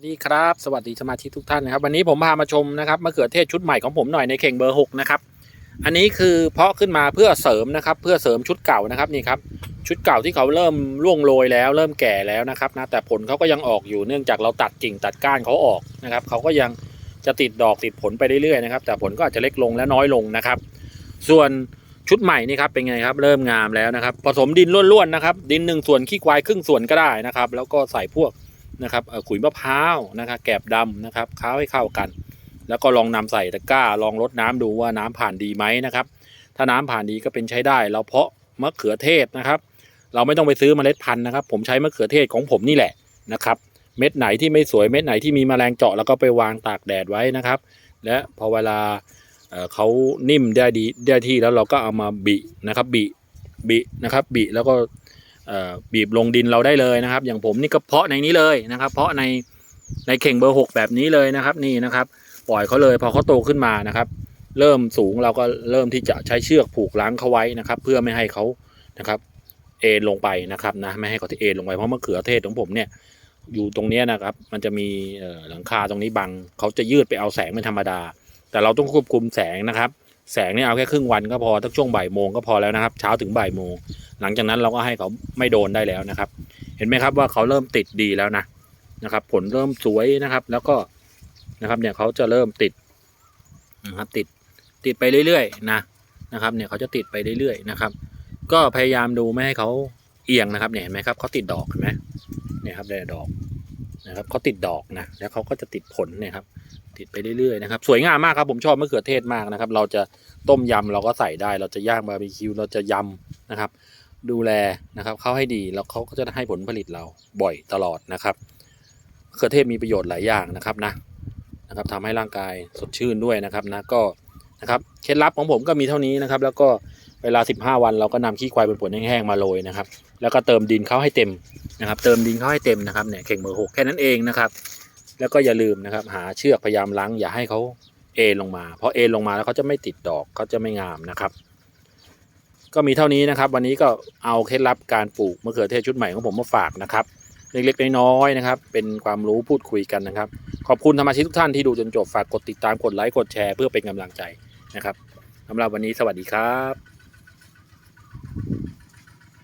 สวัสดีครับสวัสดีสมาชิกทุกท่านนะครับวันนี้ผมพามาชมนะครับมะเขือเทศชุดใหม่ของผมหน่อยในเข่งเบอร์หกนะครับอันนี้คือเพาะขึ้นมาเพื่อเสริมนะครับ เพื่อเสริมชุดเก่านะครับนี่ครับชุดเก่าที่เขาเริ่มร่วงโรยแล้ว เริ่มแก่แล้วนะครับนะแต่ผลเขาก็ยังออกอยู่เนื่องจากเราตัดกิ่งตัดก้านเขาออกนะครับเขาก็ยังจะติดดอกติดผลไปเรื่อยๆนะครับแต่ผลก็อาจจะเล็กลงและน้อยลงนะครับ ส่วนชุดใหม่นี่ครับเป็นไงครับเริ่มงามแล้วนะครับ ผสมดินล้วนๆนะครับดินหนึ่งส่วนขี้ควายครึ่งส่วนก็ได้นะครับแล้วก็ใส่พวก นะครับขุยมะพร้าวนะครับแกบดำนะครับค้าให้เข้ากัน แล้วก็ลองนำใส่ตะกร้าลองรดน้ำดูว่าน้ำผ่านดีไหมนะครับ ถ้าน้ำผ่านดีก็เป็นใช้ได้ เราเพาะมะเขือเทศนะครับ เราไม่ต้องไปซื้อมเมล็ดพันธุ์นะครับ ผมใช้มะเขือเทศของผมนี่แหละนะครับ เม็ดไหนที่ไม่สวยเม็ดไหนที่มีแมลงเจาะแล้วก็ไปวางตากแดดไว้นะครับ และพอเวลาเเขานิ่มได้ดีได้ที่แล้วเราก็เอามาบินะครับบิบินะครับบิแล้วก็ บีบลงดินเราได้เลยนะครับ อย่างผมนี่ก็เพาะในนี้เลยนะครับ เพาะในในเข่งเบอร์หกแบบนี้เลยนะครับ นี่นะครับ ปล่อยเขาเลยพอเขาโตขึ้นมานะครับ เริ่มสูงเราก็เริ่มที่จะใช้เชือกผูกล้างเขาไว้นะครับ เพื่อไม่ให้เขานะครับ เอ็นลงไปนะครับนะไม่ให้เขาที่เอ็นลงไปเพราะมะเขือเทศของผมเนี่ยอยู่ตรงนี้นะครับ มันจะมีหลังคาตรงนี้บังเขาจะยืดไปเอาแสงเป็นธรรมดา แต่เราต้องควบคุมแสงนะครับ แสงเนี่ยเอาแค่ครึ่งวันก็พอทั้งช่วงบ่ายโมงก็พอแล้วนะครับ เช้าถึงบ่ายโมง หลังจากนั้นเราก็ให้เขาไม่โดนได้แล้วนะครับ เห็นไหมครับว่าเขาเริ่มติดดีแล้วนะนะครับ ผลเริ่มสวยนะครับ แล้วก็นะครับเนี่ยเขาจะเริ่มติดนะครับติดติดไปเรื่อยๆนะนะครับ เนี่ยเขาจะติดไปเรื่อยๆนะครับ ก็พยายามดูไม่ให้เขาเอียงนะครับเนี่ยเห็นไหมครับเขาติดดอกเห็นไหมเนี่ยครับได้ดอกนะครับเขาติดดอกนะแล้วเขาก็จะติดผลเนี่ยครับติดไปเรื่อยๆนะครับสวยงามมากครับผมชอบมะเขือเทศมากนะครับ เราจะต้มยำเราก็ใส่ได้ เราจะย่างบาร์บีคิวเราจะยำนะครับ ดูแลนะครับเขาให้ดีแล้วเขาก็จะให้ผลผลิตเราบ่อยตลอดนะครับมะเขือเทศมีประโยชน์หลายอย่างนะครับนะนะครับทำให้ร่างกายสดชื่นด้วยนะครับนะก็นะครับเคล็ดลับของผมก็มีเท่านี้นะครับ แล้วก็เวลา 15 วันเราก็นำขี้ควายเป็นผลแห้งๆมาโรยนะครับ แล้วก็เติมดินเขาให้เต็มนะครับ เติมดินเขาให้เต็มนะครับเนี่ยเข่งเบอร์หกแค่นั้นเองนะครับ แล้วก็อย่าลืมนะครับ หาเชือกพยายามล้างอย่าให้เขาเอลงมา เพราะเอลงมาแล้วเขาจะไม่ติดดอกเขาจะไม่งามนะครับ ก็มีเท่านี้นะครับ วันนี้ก็เอาเคล็ดลับการปลูกมะเขือเทศชุดใหม่ของผมมาฝากนะครับเล็กๆน้อยๆนะครับ เป็นความรู้พูดคุยกันนะครับ ขอบคุณธรรมชิกทุกท่านที่ดูจนจบฝากกดติดตามกดไลค์กดแชร์เพื่อเป็นกำลังใจนะครับสำหรับวันนี้สวัสดีครับ